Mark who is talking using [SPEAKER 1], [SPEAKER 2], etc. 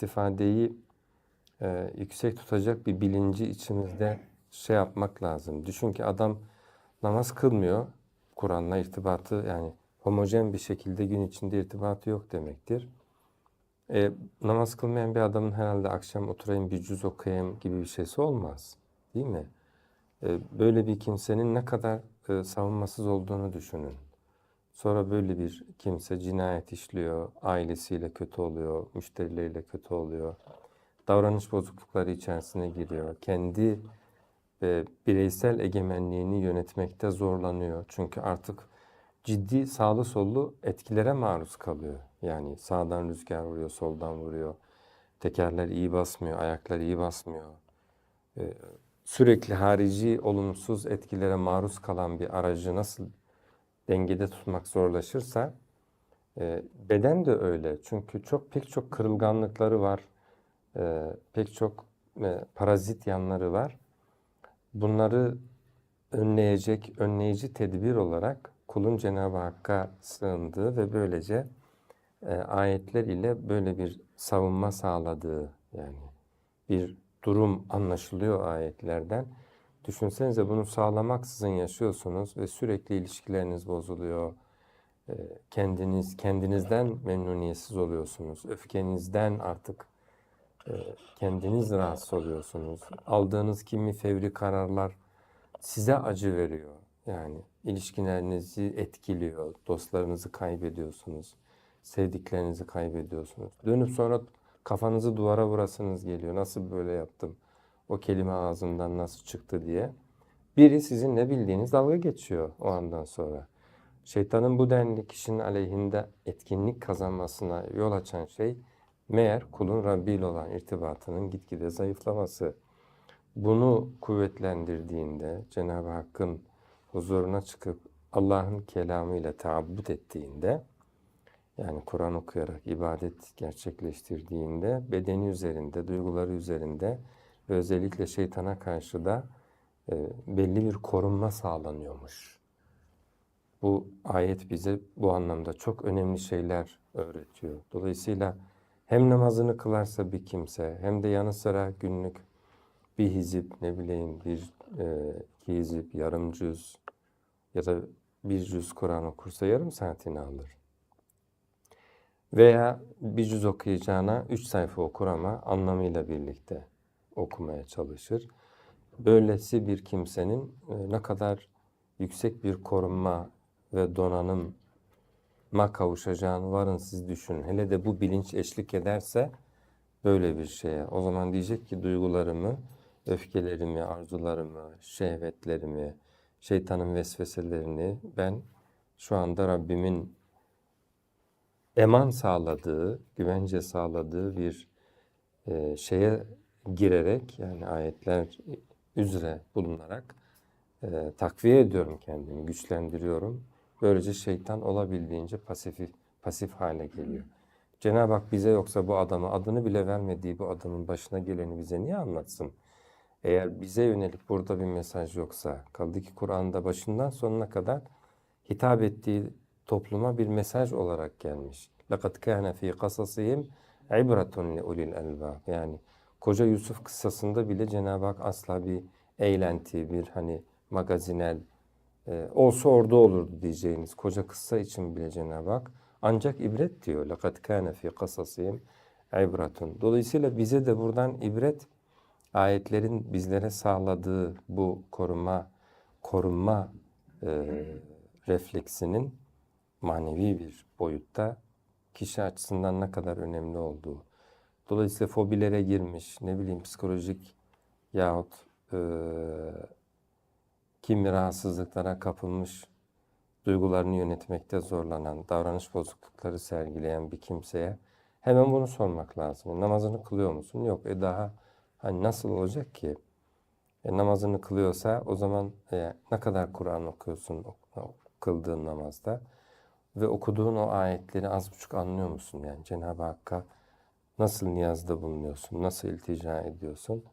[SPEAKER 1] istifadeyi e, yüksek tutacak bir bilinci içimizde şey yapmak lazım. Düşün ki adam namaz kılmıyor. Kur'an'la irtibatı yani homojen bir şekilde gün içinde irtibatı yok demektir. E, namaz kılmayan bir adamın herhalde akşam oturayım bir cüz okuyayım gibi bir şeysi olmaz. Değil mi? E, böyle bir kimsenin ne kadar e, savunmasız olduğunu düşünün. Sonra böyle bir kimse cinayet işliyor, ailesiyle kötü oluyor, müşterileriyle kötü oluyor. Davranış bozuklukları içerisine giriyor. Kendi e, bireysel egemenliğini yönetmekte zorlanıyor. Çünkü artık ciddi sağlı sollu etkilere maruz kalıyor. Yani sağdan rüzgar vuruyor, soldan vuruyor. Tekerler iyi basmıyor, ayaklar iyi basmıyor. E, sürekli harici olumsuz etkilere maruz kalan bir aracı nasıl dengede tutmak zorlaşırsa e, beden de öyle. Çünkü çok pek çok kırılganlıkları var. E, pek çok e, parazit yanları var. Bunları önleyecek, önleyici tedbir olarak kulun Cenab-ı Hakk'a sığındığı ve böylece e, ayetler ile böyle bir savunma sağladığı yani bir durum anlaşılıyor ayetlerden. Düşünsenize bunu sağlamaksızın yaşıyorsunuz ve sürekli ilişkileriniz bozuluyor. E, kendiniz kendinizden memnuniyetsiz oluyorsunuz. Öfkenizden artık e, kendiniz rahatsız oluyorsunuz. Aldığınız kimi fevri kararlar size acı veriyor. Yani ilişkilerinizi etkiliyor. Dostlarınızı kaybediyorsunuz. Sevdiklerinizi kaybediyorsunuz. Dönüp sonra kafanızı duvara vurasınız geliyor. Nasıl böyle yaptım? O kelime ağzımdan nasıl çıktı diye. Biri sizin ne bildiğiniz dalga geçiyor o andan sonra. Şeytanın bu denli kişinin aleyhinde etkinlik kazanmasına yol açan şey meğer kulun Rabbi ile olan irtibatının gitgide zayıflaması. Bunu kuvvetlendirdiğinde Cenab-ı Hakk'ın huzuruna çıkıp Allah'ın kelamıyla taabbut ettiğinde yani Kur'an okuyarak ibadet gerçekleştirdiğinde bedeni üzerinde, duyguları üzerinde ve özellikle şeytana karşı da e, belli bir korunma sağlanıyormuş. Bu ayet bize bu anlamda çok önemli şeyler öğretiyor. Dolayısıyla hem namazını kılarsa bir kimse hem de yanı sıra günlük bir hizip ne bileyim bir e, iki hizip yarım cüz ya da bir cüz Kur'an okursa yarım saatini alır. Veya bir cüz okuyacağına üç sayfa okur ama anlamıyla birlikte okumaya çalışır. Böylesi bir kimsenin e, ne kadar yüksek bir korunma ve donanıma kavuşacağını varın siz düşünün. Hele de bu bilinç eşlik ederse böyle bir şeye. O zaman diyecek ki duygularımı, öfkelerimi, arzularımı, şehvetlerimi, şeytanın vesveselerini ben şu anda Rabbimin eman sağladığı, güvence sağladığı bir e, şeye girerek yani ayetler üzere bulunarak e, takviye ediyorum kendimi, güçlendiriyorum. Böylece şeytan olabildiğince pasif, pasif hale geliyor. Cenab-ı Hak bize yoksa bu adamı adını bile vermediği bu adamın başına geleni bize niye anlatsın? Eğer bize yönelik burada bir mesaj yoksa, kaldı ki Kur'an'da başından sonuna kadar hitap ettiği topluma bir mesaj olarak gelmiş. لَقَدْ كَانَ ف۪ي قَصَصِهِمْ عِبْرَةٌ لِعُلِي الْاَلْبَابِ Yani Koca Yusuf kıssasında bile Cenab-ı Hak asla bir eğlenti, bir hani magazinel e, olsa orada olurdu diyeceğiniz koca kıssa için bile Cenab-ı Hak ancak ibret diyor. لَقَدْ كَانَ ف۪ي قَصَصِهِمْ عِبْرَةٌ Dolayısıyla bize de buradan ibret ayetlerin bizlere sağladığı bu koruma, korunma e, refleksinin manevi bir boyutta kişi açısından ne kadar önemli olduğu. Dolayısıyla fobilere girmiş, ne bileyim psikolojik yahut e, kimi rahatsızlıklara kapılmış, duygularını yönetmekte zorlanan, davranış bozuklukları sergileyen bir kimseye hemen bunu sormak lazım. Namazını kılıyor musun? Yok. E daha hani nasıl olacak ki? E, namazını kılıyorsa o zaman e, ne kadar Kur'an okuyorsun kıldığın namazda? Ve okuduğun o ayetleri az buçuk anlıyor musun? Yani Cenab-ı Hakk'a nasıl niyazda bulunuyorsun? Nasıl iltica ediyorsun?